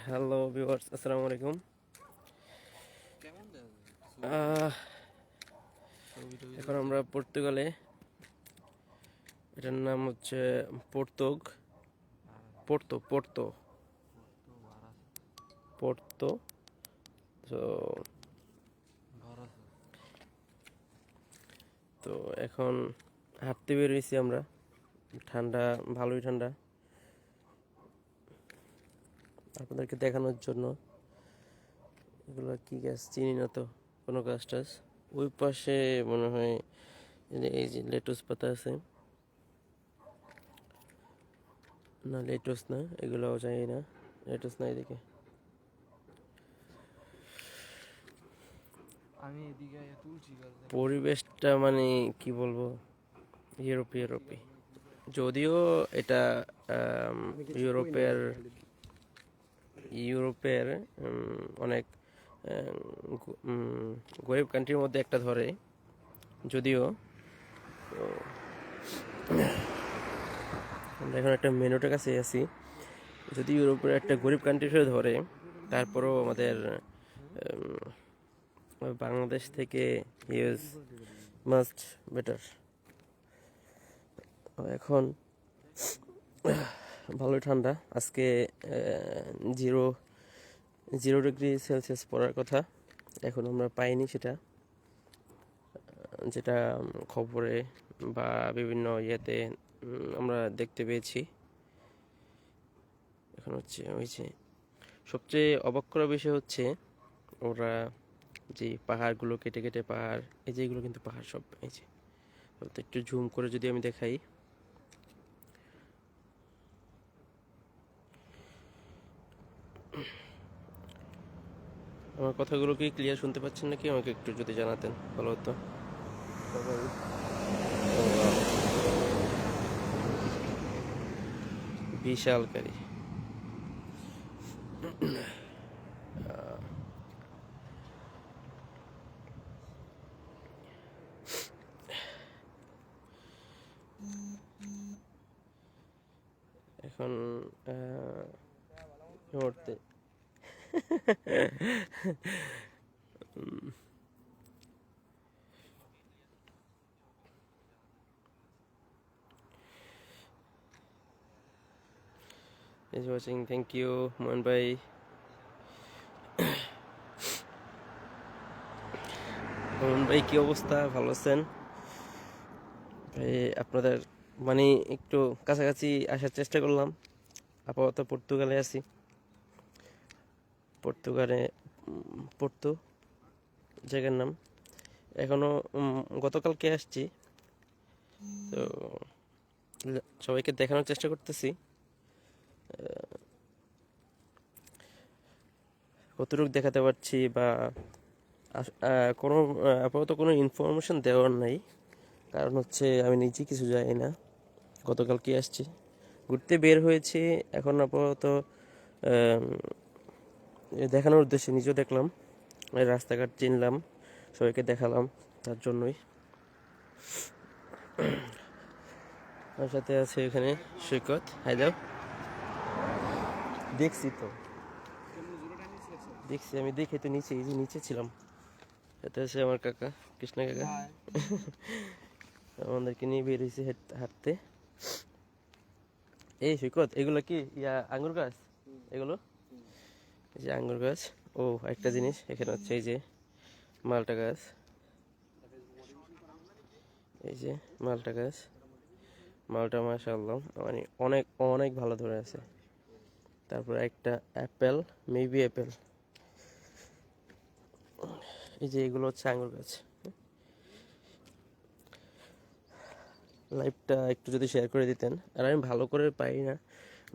Hello viewers আসসালামু আলাইকুম এখন আমরা পর্তুগালে। এটার নাম হচ্ছে পোর্তোগ। Porto Porto. পোর্তো। তো তো এখন হাঁটতে বেরিয়েছি আমরা। ঠান্ডা, ভালোই ঠান্ডা। আপনাদেরকে দেখানোর জন্য। এগুলো কি গাছ চিনি না তো কোনো গাছ টাছ ওই পাশে মনে হয় এই যে- লেটুস পাতা আছে। না লেটুস না এগুলোও জানি না। লেটুস না এদিকে। আমি এদিকে। পরিবেশটা মানে কি বলব? ইউরোপ ইউরোপি। যদিও এটা ইউরোপের ইউরোপের অনেক গরিব কান্ট্রির মধ্যে একটা ধরে। যদিও, আমরা এখন একটা মেনুটার কাছে আছি। যদি ইউরোপের একটা গরিব কান্ট্রি হিসেবে ধরে, তারপরেও আমাদের বাংলাদেশ থেকে ইউজ মাস্ট বেটার। এখন ভালোই ঠান্ডা। আজকে জিরো জিরো ডিগ্রি সেলসিয়াস পড়ার কথা। এখন আমরা পাইনি সেটা। যেটা খবরে বা বিভিন্ন ইয়েতে আমরা দেখতে পেয়েছি। এখন হচ্ছে, ওই যে, সবচেয়ে অবাক করা বিষয় হচ্ছে, ওরা যে পাহাড়গুলো, কেটে কেটে পাহাড়, এই যে এগুলো কিন্তু পাহাড় সব, এই যে। একটু জুম করে যদি আমি দেখাই। আমার কথাগুলো কি ক্লিয়ার শুনতে পাচ্ছেন নাকি? আমাকে একটু যদি জানাতেন, ভালো হতো। বিশাল এখন is watching. Thank you. মোহন ভাই মোহন ভাই কি অবস্থা? ভালো আছেন? ভাই আপনাদের মানে একটু কাছাকাছি আসার চেষ্টা করলাম। আপাতত পর্তুগালে আছি। পর্তুগালে পর্তু জায়গার নাম। এখনও উম, গতকালকে আসছি। তো সবাইকে দেখানোর চেষ্টা করতেছি। কতটুকু দেখাতে পারছি বা কোনো আপাতত কোনো ইনফরমেশন দেওয়ার নাই। কারণ হচ্ছে আমি নিজে কিছু জানি না। গতকালকে আসছি? ঘুরতে বের হয়েছি। এখন আপাতত দেখানোর উদ্দেশ্যে নিজেও দেখলাম। রাস্তাঘাট চিনলাম, সবাইকে দেখালাম তার জন্যই। আমার সাথে আছে এখানে সৈকত। হাই দাও দেখছি তো। দেখছি আমি দেখে তো নিচে এই যে নিচে ছিলাম। সাথে আছে আমার কাকা কৃষ্ণ কাকা। আমাদেরকে নিয়ে বের হয়েছে হেঁট- হাঁটতে। এই সৈকত এগুলো কি? ইয়া আঙ্গুর গাছ? এগুলো? এই যে আঙ্গুর গাছ। ও একটা জিনিস এখানে হচ্ছে এই যে মালটা গাছ। এই যে মালটা গাছ। মালটা মাশাআল্লাহ মানে অনেক অনেক ভালো ধরে আছে। তারপর একটা অ্যাপেল মেবি অ্যাপেল। এই যে এগুলো হচ্ছে আঙ্গুর গাছ। লাইভটা একটু যদি শেয়ার করে দিতেন। আর আমি ভালো করে পাই না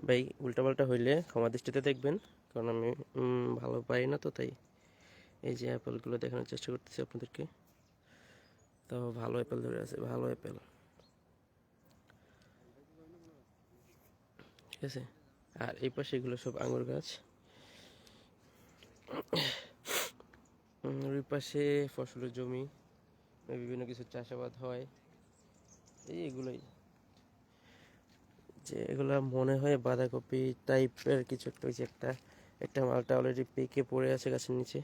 ভাই, উল্টাপাল্টা হইলে ক্ষমা দৃষ্টিতে দেখবেন, কারণ আমি ভালো পাই না তো, তাই এই যে অ্যাপেলগুলো দেখানোর চেষ্টা করতেছি আপনাদেরকে। তো ভালো অ্যাপেল ধরে আছে, ভালো অ্যাপেল। ঠিক আছে? আর এই পাশে এগুলো সব আঙুর গাছ। ওই পাশে, ফসলের জমি, বিভিন্ন কিছু চাষাবাদ হয়। এই এগুলোই। যে এগুলা মনে হয় বাঁধাকপি টাইপের কিছু একটা যে একটা। একটা মালটা অলরেডি পেকে পড়ে আছে গাছের নিচে।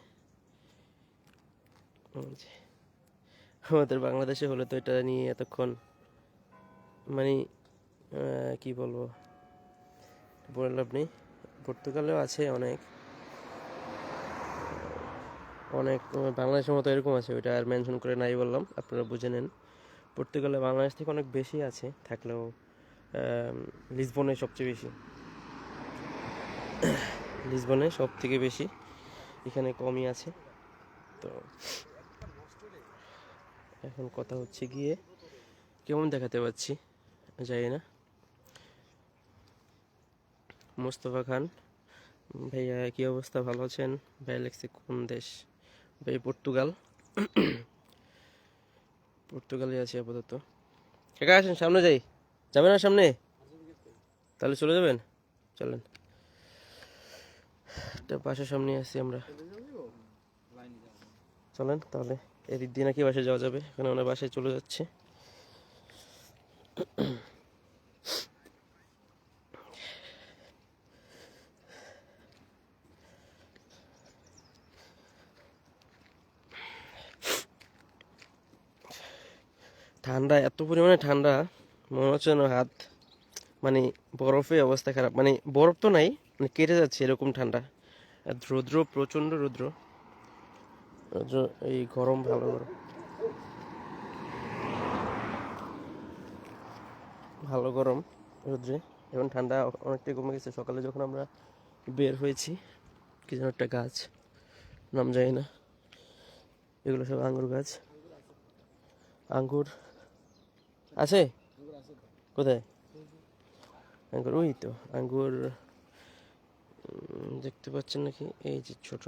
আমাদের বাংলাদেশে হলে তো এটা নিয়ে এতক্ষণ মানে কি বলব? বলে লাভ নেই। পর্তুগালেও আছে অনেক। অনেক বাংলাদেশের মতো এরকম আছে, ওইটা আর মেনশন করে নাই বললাম, আপনারা বুঝে নেন। পর্তুগালে বাংলাদেশ থেকে অনেক বেশি আছে, থাকলেও লিসবনে সবচেয়ে বেশি। লিসবনে সব থেকে বেশি, এখানে কমই আছে। তো, এখন কথা হচ্ছে গিয়ে, কেমন দেখাতে পাচ্ছি জানি না। মোস্তফা খান, ভাইয়া কি অবস্থা, ভালো আছেন? ভাই লেগছে কোন দেশ? ভাই পর্তুগাল। পর্তুগালে আছি আপাতত। একা আসেন, সামনে যাই। যাবেন না সামনে? তাহলে চলে যাবেন? চলেন। বাসার সামনে আছি আমরা। চলেন, তাহলে। এদিক দিয়ে নাকি বাসায় যাওয়া যাবে। এখানে আমরা বাসায় চলে যাচ্ছে। ঠান্ডা, এত পরিমাণে ঠান্ডা, মনে হচ্ছে যেন হাত মানে বরফে অবস্থা খারাপ। মানে বরফ তো নাই মানে কেটে যাচ্ছে এরকম ঠান্ডা। রৌদ্র, প্রচণ্ড রৌদ্র। রৌদ্র, এই গরম, ভালো গরম। ভালো গরম রৌদ্রে। এখন ঠান্ডা অনেকটাই কমে গেছে। সকালে যখন আমরা বের হয়েছি, কি যেন একটা গাছ, নাম জানি না। এগুলো সব আঙ্গুর গাছ। আঙ্গুর আছে? কোথায়? আঙ্গুর ওই তো আঙ্গুর দেখতে পাচ্ছেন নাকি? এই যে ছোট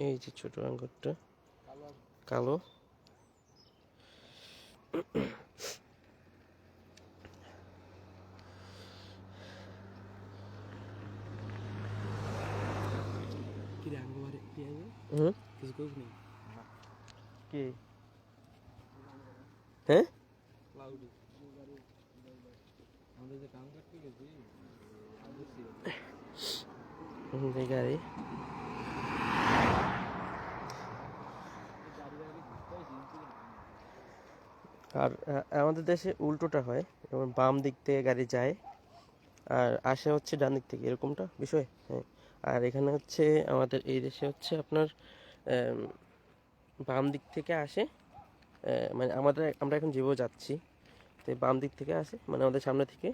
এই যে ছোট আঙ্গুরটা। কালো। হুম? কিছু কইব নি? কি? হ্যাঁ? গাড়ি। আর আমাদের দেশে উল্টোটা হয়, যেমন বাম দিক থেকে গাড়ি যায়, আর আসে হচ্ছে ডান দিক থেকে, এরকমটা বিষয়? হ্যাঁ। আর এখানে হচ্ছে আমাদের এই দেশে হচ্ছে আপনার বাম দিক থেকে আসে মানে আমাদের, আমরা এখন যেভাবে যাচ্ছি। তো বাম দিক থেকে আসে মানে আমাদের সামনে থেকে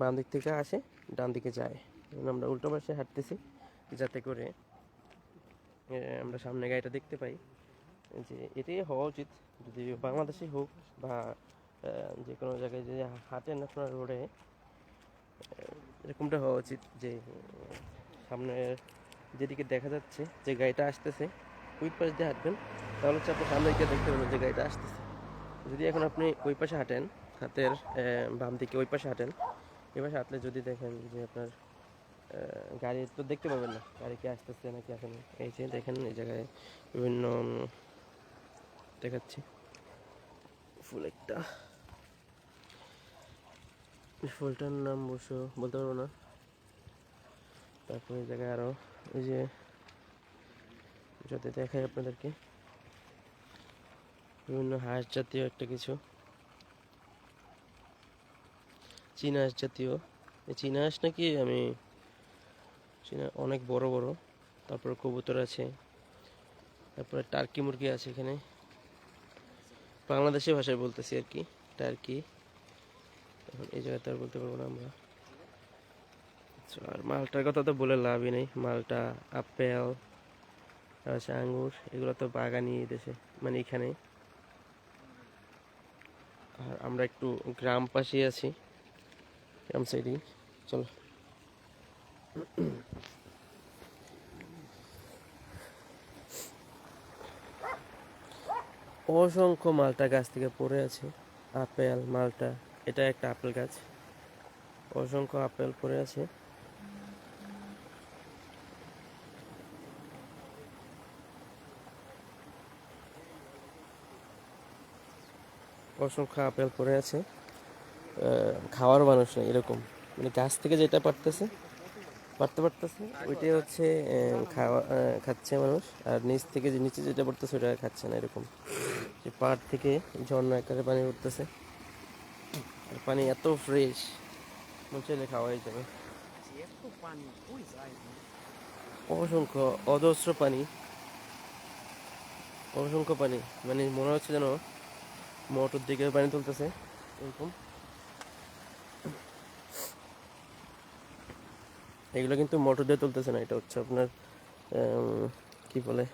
বাম দিক থেকে আসে ডান দিকে যায়। এখন আমরা উল্টো পাশে হাঁটতেছি যাতে করে আমরা সামনে গাড়িটা দেখতে পাই। যে এটাই হওয়া উচিত যদি বাংলাদেশে হোক বা যে কোনো জায়গায় যে হাঁটেন আপনার রোডে এরকমটা হওয়া উচিত যে উম, সামনে যেদিকে দেখা যাচ্ছে যে গাড়িটা আসতেছে ওই পাশ দিয়ে হাঁটবেন তাহলে হচ্ছে আপনি সামনে গিয়ে দেখতে পাবেন যে গাড়িটা আসতেছে। যদি এখন আপনি ওই পাশে হাঁটেন, হাতের বাম দিকে ওই পাশে হাঁটেন, এই পাশে হাঁটলে যদি দেখেন যে আপনার গাড়ি তো দেখতে পাবেন না, গাড়ি কি আসতেছে নাকি আসেনি। এই যে দেখেন, এই জায়গায় বিভিন্ন দেখাচ্ছি। ফুল একটা। ফুলটার নাম অবশ্য বলতে পারব না। তারপরে এই জায়গায় আরও, এই যে যাতে দেখাই আপনাদেরকে। বিভিন্ন হাঁস জাতীয় একটা কিছু। চীনা হাঁস জাতীয়। এই চীনা হাঁস নাকি আমি চীনা অনেক বড় বড়। তারপরে কবুতর আছে। তারপরে টার্কি মুরগি আছে এখানে। বাংলাদেশি ভাষায় বলতেছি আর কি টার্কি। এখন এই জায়গাতে আর বলতে পারব না আমরা। আচ্ছা, আর মালটার কথা তো বলে লাভই নেই। মালটা আপেল আছে আঙ্গুর এগুলো তো বাগানই দেশে মানে এখানে। আর আমরা একটু গ্রাম পাশে আছি, গ্রাম সাইডেই চলো। অসংখ্য মালটা গাছ থেকে পড়ে আছে। আপেল, মালটা, এটা একটা আপেল গাছ। অসংখ্য আপেল পড়ে আছে। অসংখ্য আপেল পড়ে আছে। খাওয়ার মানুষ নেই, এরকম। মানে গাছ থেকে যেটা পারতেছে, পারতে পারতেছে, ওইটাই হচ্ছে খাওয়া খাচ্ছে মানুষ। আর নিচ থেকে যে নিচে যেটা পড়তেছে ওটা খাচ্ছে না, এরকম। যে পাহাড় থেকে ঝর্ণা আকারে পানি উঠতেছে। আর পানি এত ফ্রেশ চাইলে খাওয়াই যাবে। অসংখ্য অজস্র পানি। অসংখ্য পানি। মানে মনে হচ্ছে যেন মোটর দিকে পানি তুলতেছে, এরকম। এগুলো কিন্তু মোটর দিয়ে তুলতেছে না, এটা হচ্ছে আপনার কি বলে,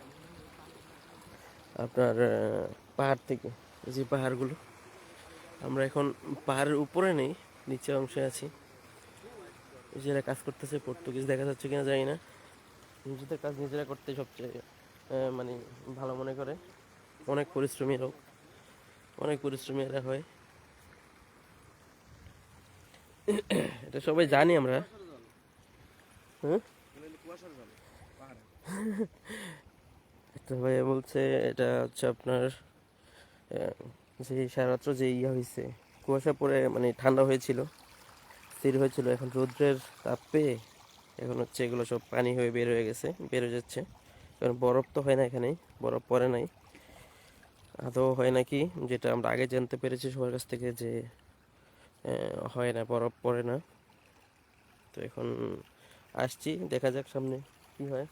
আপনার পাহাড় থেকে, যে পাহাড়গুলো। আমরা এখন পাহাড়ের উপরে নেই, নিচে অংশে আছি। নিজেরা কাজ করতেছে, পর্তুগিজ দেখা যাচ্ছে কিনা জানি না। নিজেদের কাজ নিজেরা করতে সবচেয়ে মানে ভালো মনে করে। অনেক পরিশ্রমী লোক। অনেক পরিশ্রমী এরা হয়। এটা সবাই জানি আমরা। একটা ভাই বলছে, এটা হচ্ছে আপনার যে সারাত্র যে ইয়া হয়েছে কুয়াশা পরে মানে ঠান্ডা হয়েছিল, স্থির হয়েছিল, এখন রৌদ্রের তাপ পেয়ে এখন হচ্ছে এগুলো সব পানি হয়ে বের হয়ে গেছে, বের হয়ে যাচ্ছে। কারণ বরফ তো হয় না এখানে বরফ পড়ে নাই। আদৌ হয় নাকি? যেটা আমরা আগে জানতে পেরেছি সবার কাছ থেকে যে হয় না, বরফ পড়ে না। তো এখন আসছি, দেখা যাক সামনে কি হয়।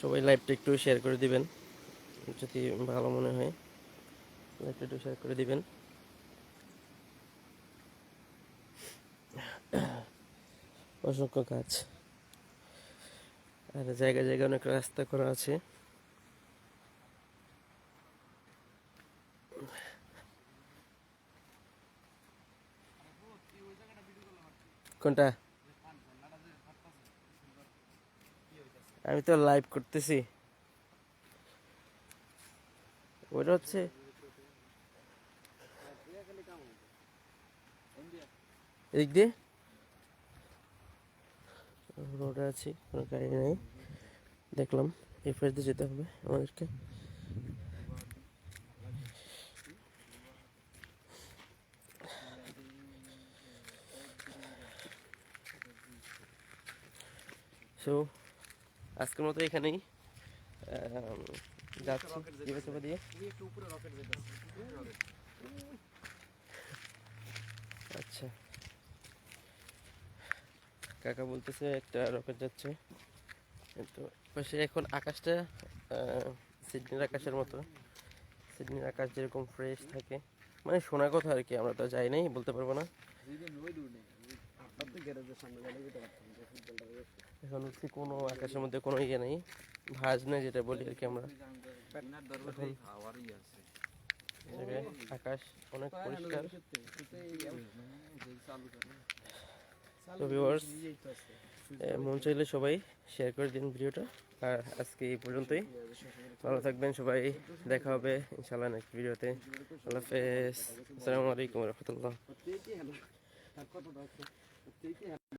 সবাই লাইভটা একটু শেয়ার করে দিবেন, যদি ভালো মনে হয়। লাইভটা একটু শেয়ার করে দিবেন। অসংখ্য গাছ। আর জায়গায় জায়গায় অনেক রাস্তা করা আছে। কোনটা? আমি তো লাইভ করতেছি। ওটা হচ্ছে এদিক দিয়ে। রোডে আছি, কোনো গাড়ি নেই। দেখলাম, এই দিয়ে যেতে হবে আমাদেরকে। সো আজকের মতো এখানেই যাচ্ছি দিয়ে। আচ্ছা। কাকা বলতেছে একটা রকেট যাচ্ছে। তো পাশে এখন আকাশটা সিডনির আকাশের মতো। সিডনির আকাশ যেরকম ফ্রেশ থাকে। মানে শোনা কথা আর কি, আমরা তো যাই নাই, বলতে পারব না। এখন হচ্ছে কোনো আকাশের মধ্যে কোনো ইয়ে নেই? ভাজ নেই যেটা বলি আর কি আমরা। আকাশ অনেক পরিষ্কার। তো এ, মন চাইলে সবাই শেয়ার করে দিন ভিডিওটা। আর আজকে এই পর্যন্তই। ভালো থাকবেন সবাই। দেখা হবে ইনশাল্লাহ নেক্সট ভিডিওতে। আল্লাহ হাফেজ। আসসালামু আলাইকুম রহমতুল্লাহ।